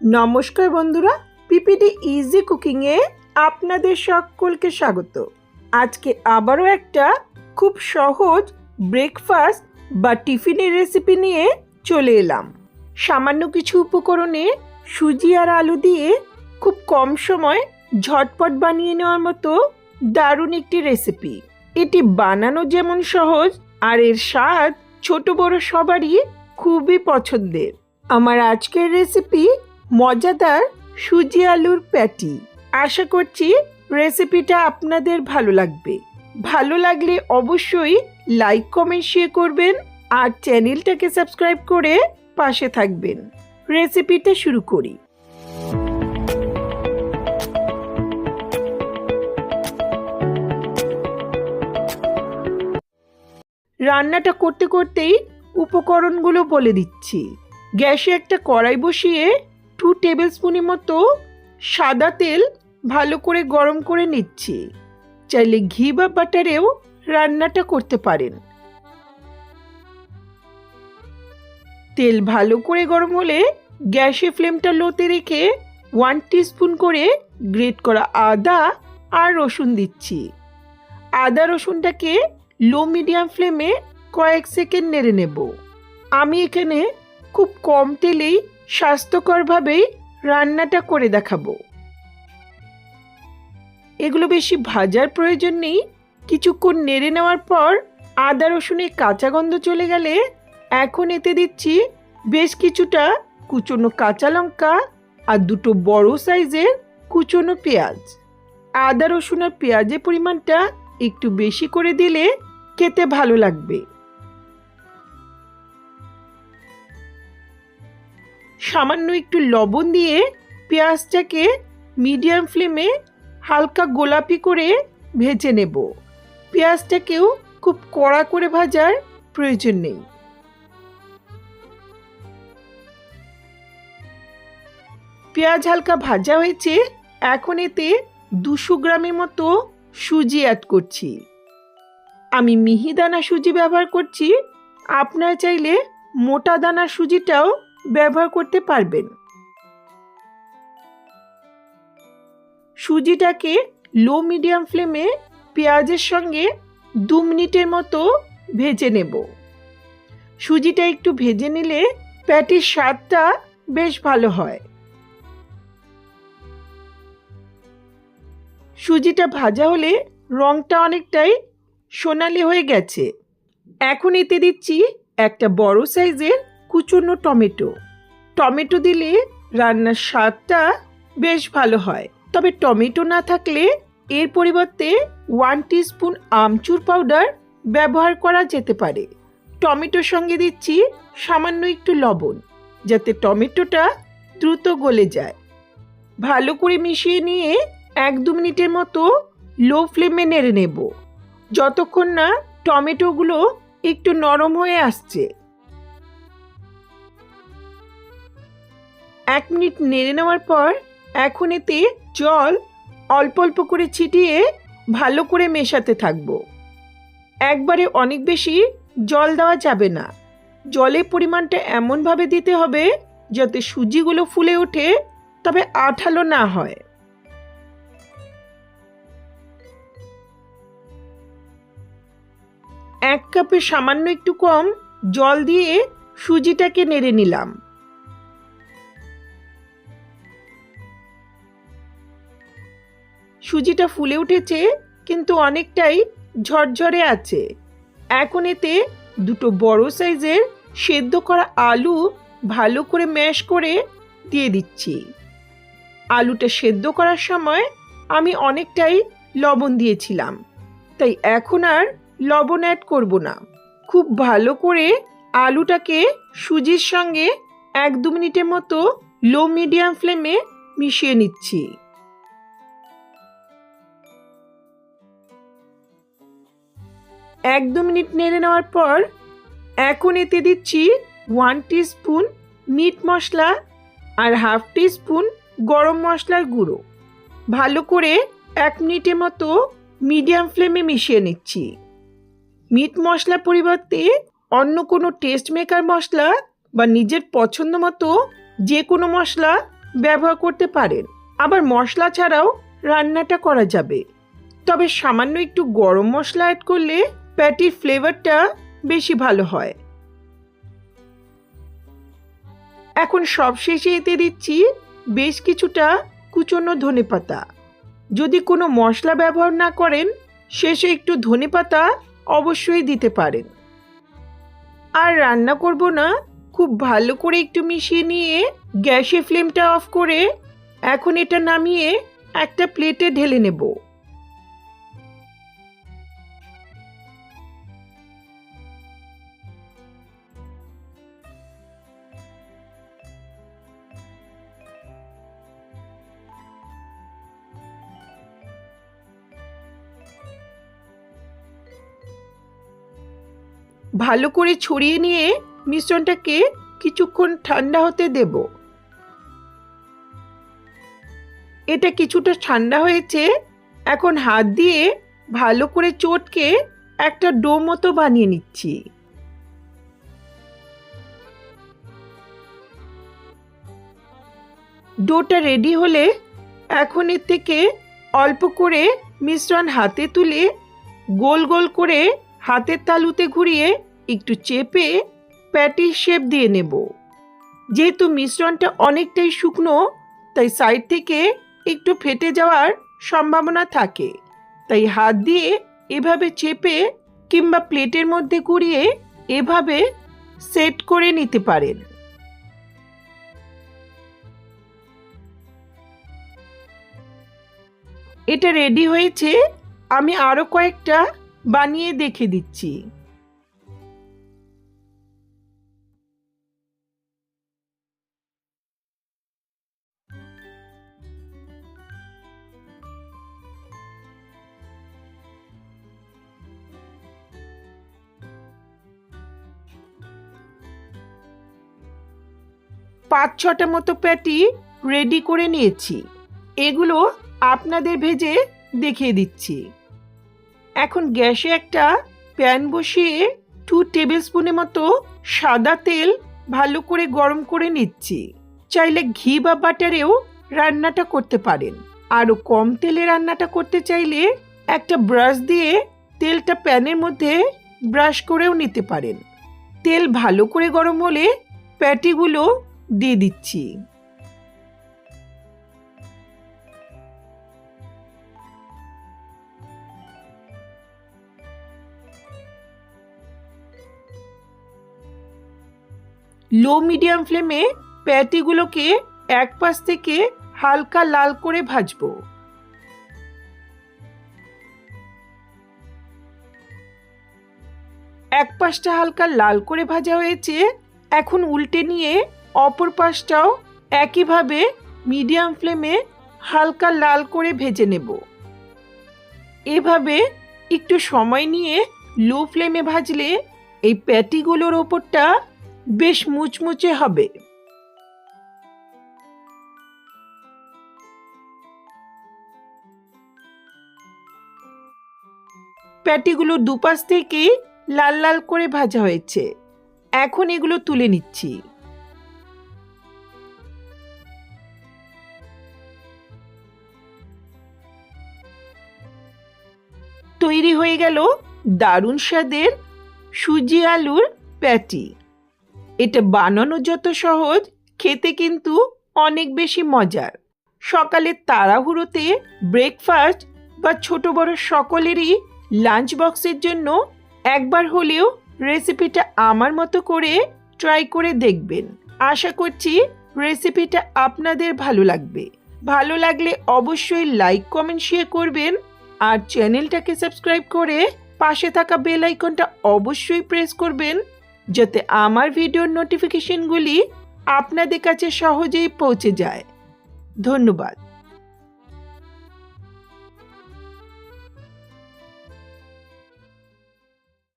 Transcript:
নমস্কার বন্ধুরা PPD easy কুকিংয়ে আপনাদের সকলকে স্বাগত। আজকে আবারও একটা খুব সহজ ব্রেকফাস্ট বা টিফিনের রেসিপি নিয়ে চলে এলাম। সামান্য কিছু উপকরণে সুজি আর আলু দিয়ে খুব কম সময় ঝটপট বানিয়ে নেওয়ার মতো দারুণ একটি রেসিপি এটি বানানো যেমন সহজ, আর এর স্বাদ ছোট বড় সবারই খুবই পছন্দের। আমার আজকের রেসিপি মজাদার সুজি আলুর প্যাটি আশা করছি রেসিপিটা আপনাদের ভালো লাগবে। ভালো লাগলে অবশ্যই লাইক কমেন্ট শেয়ার করবেন আর চ্যানেলটাকে সাবস্ক্রাইব করে পাশে থাকবেন। রেসিপিটা শুরু করি। রান্নাটা করতে করতেই উপকরণগুলো বলে দিচ্ছি। গ্যাসে একটা কড়াই বসিয়ে টেবিল স্পুনের মতো সাদা তেল ভালো করে গরম করে নিচ্ছি। চাইলে ঘি বা বাটারেও রান্নাটা করতে পারেন। তেল ভালো করে গরম হলে গ্যাসে ফ্লেমটা লোতে রেখে ওয়ান স্পুন করে গ্রেট করা আদা আর রসুন দিচ্ছি। আদা রসুনটাকে লো মিডিয়াম ফ্লেমে কয়েক সেকেন্ড নেড়ে নেব। আমি এখানে খুব কম তেলেই স্বাস্থ্যকরভাবেই রান্নাটা করে দেখাবো। এগুলো বেশি ভাজার প্রয়োজন নেই। কিছুক্ষণ নেড়ে নেওয়ার পর আদা রসুনের কাঁচা গন্ধ চলে গেলে এখন এতে দিচ্ছি বেশ কিছুটা কুচনো কাঁচা লঙ্কা আর দুটো বড় সাইজের কুচনো পেঁয়াজ। আদা, রসুন আর পেঁয়াজের পরিমাণটা একটু বেশি করে দিলে খেতে ভালো লাগবে। সামান্য একটু লবণ দিয়ে পেঁয়াজটাকে মিডিয়াম ফ্লেমে হালকা গোলাপি করে ভেজে নেব। পেঁয়াজটাকেও খুব কড়া করে ভাজার প্রয়োজন নেই। পেঁয়াজ হালকা ভাজা হয়েছে, এখন এতে দুশো গ্রামের মতো সুজি অ্যাড করছি। আমি মিহিদানা সুজি ব্যবহার করছি, আপনারা চাইলে মোটা দানা সুজিটাও ব্যবহার করতে পারবেন। সুজিটাকে লো মিডিয়াম ফ্লেমে পেঁয়াজের সঙ্গে দু মিনিটের মতো ভেজে নেব। সুজিটা একটু ভেজে নিলে প্যাটির স্বাদটা বেশ ভালো হয়। সুজিটা ভাজা হলে রংটা অনেকটাই সোনালি হয়ে গেছে। এখন এতে দিচ্ছি একটা বড় সাইজের কুচনো টমেটো। টমেটো দিলে রান্নার স্বাদটা বেশ ভালো হয়। তবে টমেটো না থাকলে এর পরিবর্তে ওয়ান স্পুন আমচুর পাউডার ব্যবহার করা যেতে পারে। টমেটোর সঙ্গে দিচ্ছি সামান্য একটু লবণ, যাতে টমেটোটা দ্রুত গলে যায়। ভালো করে মিশিয়ে নিয়ে এক দু মিনিটের মতো লো ফ্লেমে নেড়ে নেব। যতক্ষণ না টমেটোগুলো একটু নরম হয়ে আসছে। এক মিনিট নেড়ে নেওয়ার পর এখন এতে জল অল্প অল্প করে ছিটিয়ে ভালো করে মেশাতে থাকব। একবারে অনেক বেশি জল দেওয়া যাবে না। জলের পরিমাণটা এমনভাবে দিতে হবে যাতে সুজিগুলো ফুলে ওঠে, তবে আঠালো না হয়। এক কাপে সামান্য একটু কম জল দিয়ে সুজিটাকে নেড়ে নিলাম। সুজিটা ফুলে উঠেছে, কিন্তু অনেকটাই ঝরঝরে আছে। এখন এতে দুটো বড় সাইজের সেদ্ধ করা আলু ভালো করে ম্যাশ করে দিয়ে দিচ্ছি। আলুটা সেদ্ধ করার সময় আমি অনেকটাই লবণ দিয়েছিলাম। তাই এখন আর লবণ অ্যাড করব না। খুব ভালো করে আলুটাকে সুজির সঙ্গে এক দু মিনিটের মতো লো মিডিয়াম ফ্লেমে মিশিয়ে নিচ্ছি। এক দু মিনিট নেড়ে নেওয়ার পর এখন এতে দিচ্ছি ওয়ান স্পুন মিট মশলা আর হাফ স্পুন গরম মশলার গুঁড়ো। ভালো করে এক মিনিটের মতো মিডিয়াম ফ্লেমে মিশিয়ে নিচ্ছি। মিট মশলার পরিবর্তে অন্য কোনো টেস্ট মেকার মশলা বা নিজের পছন্দ মতো যে কোনো মশলা ব্যবহার করতে পারেন। আবার মশলা ছাড়াও রান্নাটা করা যাবে। তবে সামান্য একটু গরম মশলা অ্যাড করলে প্যাটির ফ্লেভারটা বেশি ভালো হয়। এখন সব শেষে এতে দিচ্ছি বেশ কিছুটা কুচনো ধনেপাতা। যদি কোনো মশলা ব্যবহার না করেন, শেষে একটু ধনেপাতা অবশ্যই দিতে পারেন। আর রান্না করব না, খুব ভালো করে একটু মিশিয়ে নিয়ে গ্যাসের ফ্লেমটা অফ করে এখন এটা নামিয়ে একটা প্লেটে ঢেলে নেব। ভালো করে ছড়িয়ে নিয়ে মিশ্রণটাকে কিছুক্ষণ ঠান্ডা হতে দেব। এটা কিছুটা ঠান্ডা হয়েছে। এখন হাত দিয়ে ভালো করে চটকে একটা ডো মতো বানিয়ে নিচ্ছি। ডোটা রেডি হলে এখন এর থেকে অল্প করে মিশ্রণ হাতে তুলে গোল গোল করে হাতের তালুতে ঘুরিয়ে একটু চেপে প্যাটির শেপ দিয়ে নেব। যেহেতু মিশ্রণটা অনেকটাই শুকনো, তাই সাইড থেকে একটু ফেটে যাওয়ার সম্ভাবনা থাকে। তাই হাত দিয়ে এভাবে চেপে কিংবা প্লেটের মধ্যে কুড়িয়ে এভাবে সেট করে নিতে পারেন। এটা রেডি হয়েছে। আমি আরও কয়েকটা বানিয়ে দেখে দিচ্ছি। পাঁচ ছটা মতো প্যাটি রেডি করে নিয়েছি। এগুলো আপনাদের ভেজে দেখিয়ে দিচ্ছি। এখন গ্যাসে একটা প্যান বসিয়ে টু টেবিল স্পুনের মতো সাদা তেল ভালো করে গরম করে নিচ্ছি। চাইলে ঘি বা বাটারেও রান্নাটা করতে পারেন। আরও কম তেলে রান্নাটা করতে চাইলে একটা ব্রাশ দিয়ে তেলটা প্যানের মধ্যে ব্রাশ করেও নিতে পারেন। তেল ভালো করে গরম হলে প্যাটিগুলো দিয়ে দিচ্ছি। লো মিডিয়াম ফ্লেমে প্যাটিগুলোকে এক পাশ থেকে হালকা লাল করে ভাজবো। এক পাশটা হালকা লাল করে ভাজা হয়েছে, এখন উল্টে নিয়ে অপর পাশটাও একইভাবে মিডিয়াম ফ্লেমে হালকা লাল করে ভেজে নেব। এভাবে একটু সময় নিয়ে লো ফ্লেমে ভাজলে এই প্যাটিগুলোর ওপরটা বেশ মুচমুচে হবে। প্যাটিগুলো দুপাশ থেকে লাল লাল করে ভাজা হয়েছে। এখন এগুলো তুলে নিচ্ছি। তৈরি হয়ে গেল দারুণ স্বাদের সুজি আলুর প্যাটি। এটা বানানো যত সহজ, খেতে কিন্তু অনেক বেশি মজার। সকালে তাড়াহুড়োতে ব্রেকফাস্ট বা ছোট বড় সকলেরই লাঞ্চ বক্সের জন্য একবার হলেও রেসিপিটা আমার মতো করে ট্রাই করে দেখবেন। আশা করছি রেসিপিটা আপনাদের ভালো লাগবে। ভালো লাগলে অবশ্যই লাইক কমেন্ট শেয়ার করবেন আর চ্যানেলটাকে সাবস্ক্রাইব করে পাশে থাকা বেল আইকনটা অবশ্যই প্রেস করবেন। যাতে আমার ভিডিওর নোটিফিকেশনগুলি আপনাদের কাছে সহজেই পৌঁছে যায়। ধন্যবাদ।